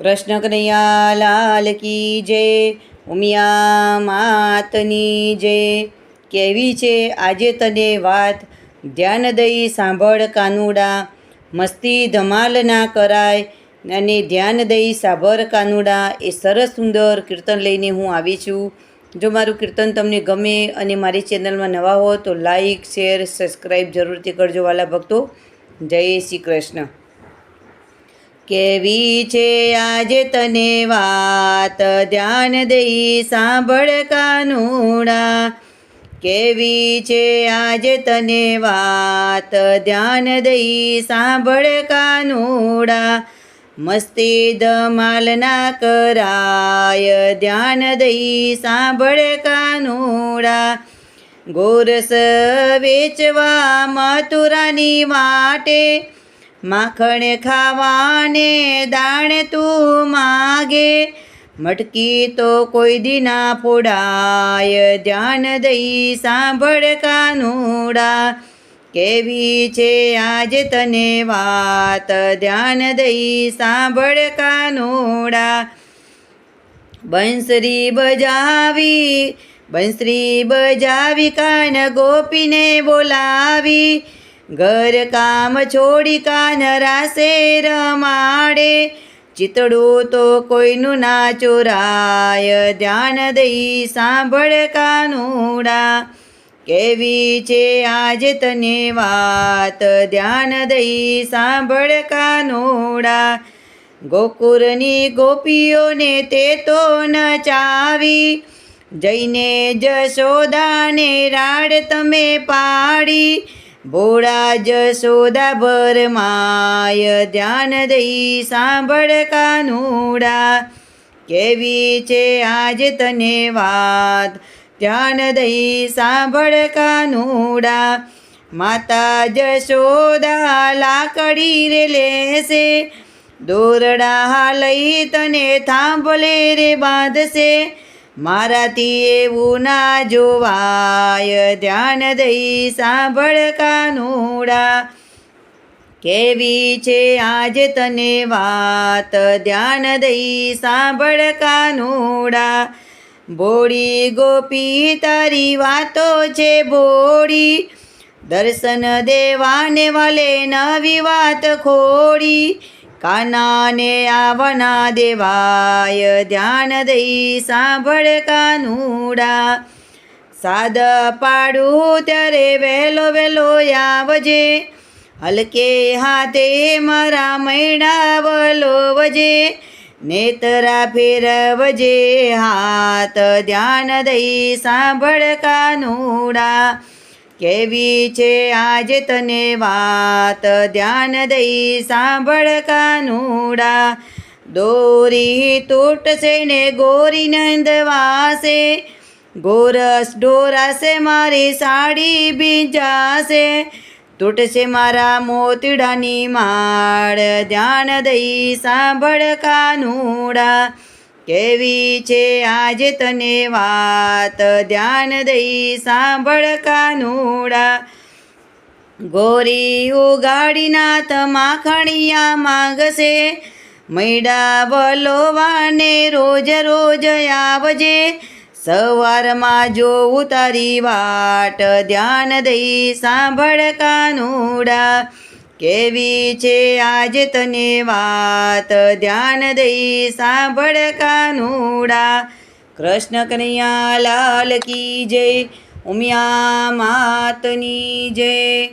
કૃષ્ણ કનૈયા લાલ કી જય, ઉમિયા માતની જય. કેવી છે આજે તને વાત? ધ્યાન દઈ સાંભળ કાનુડા. મસ્તી ધમાલ ના કરાય અને ધ્યાન દઈ સાંભળ કાનુડા. એ સરસ સુંદર કીર્તન લઈને હું આવી છું. જો મારું કીર્તન તમને ગમે અને મારી ચેનલમાં નવા હો તો લાઈક, શેર સબસ્ક્રાઈબ જરૂરથી કરજો વાલા ભક્તો. જય શ્રી કૃષ્ણ. કેવી છે આજે તને વાત? ધ્યાન દઈ સાંભળ કાનુડા. કેવી છે આજે તને વાત? ધ્યાન દઈ સાંભળ કાનુડા. મસ્તી ધમાલ ના કરાય. ધ્યાન દઈ સાંભળ કાનુડા. ગોરસ વેચવા મથુરાની વાટે માખણ ખાવાને દાણ તું માગે. મટકી તો કોઈ દીના ફોડાય. ધ્યાન દઈ સાંભળ કાનુડા. કેવી છે આજે તને વાત? ધ્યાન દઈ સાંભળ કાનુડા. બંસરી બજાવી બંસરી બજાવી કાન ગોપીને બોલાવી. ઘર કામ છોડી કાન રાસે રમાડે. ચિતડું તો કોઈનું ના ચોરાય. ધ્યાન દઈ સાંભળ કાનુડા. કેવી છે આજે તને વાત? ધ્યાન દઈ સાંભળ કાનુડા. ગોકુરની ગોપીઓને તે તો નચાવી જઈને જશોદાને રાડ તમે પાડી. ભોળા જશોદા ભરમાય ધ્યાન દઈ સાંભળ કાનુડા. કેવી છે આજ તને વાત? ધ્યાન દઈ સાંભળ કાનુડા. માતા જશોદા લાકડી રે લેશે. દોરડા લઈ તને થાંભલે રે બાંધશે. મારાથી એવું ના જોવાય. ધ્યાન દઈ સાંભળ કાનુડા. કેવી છે આજે તને વાત? ધ્યાન દઈ સાંભળ કાનુડા. બોડી ગોપી, તારી વાતો છે બોડી. દર્શન દેવાને વાલે નવી વાત ખોડી. કાનાને આવના દેવાય, ધ્યાન દઈ સાંભળ કાનુડા. સાદ પાડું ત્યારે વહેલો વહેલો આવજે, હલકે હાથે મારા મૈડા વલોવજે નેતરા ફેરવજે હાથ, ધ્યાન દઈ સાંભળ કાનુડા. કેવી છે આજે તને વાત? ધ્યાન દઈ સાંભળ કાનુડા. દોરી તૂટશે ને ગોરી નંદવાસે ગોરસ ઢોરાશે, મારી સાડી ભીંજાશે. તૂટશે મારા મોતીડાની માળ. ધ્યાન દઈ સાંભળ કાનુડા. કેવી છે આજે તને વાત? ધ્યાન દઈ સાંભળ કાનુડા. ગોરી ઉગાડીના નાથ માખણિયા માંગશે. મૈડા વલોવાને રોજ રોજ આવજે. સવારમાં જોઉં તારી વાટ, ધ્યાન દઈ સાંભળ કાનુડા. કેવી છે આજે તને વાત? ધ્યાન દઈ સાંભળ કાનુડા. કૃષ્ણ કનૈયા લાલ કી જય. ઉમિયા માતની જય.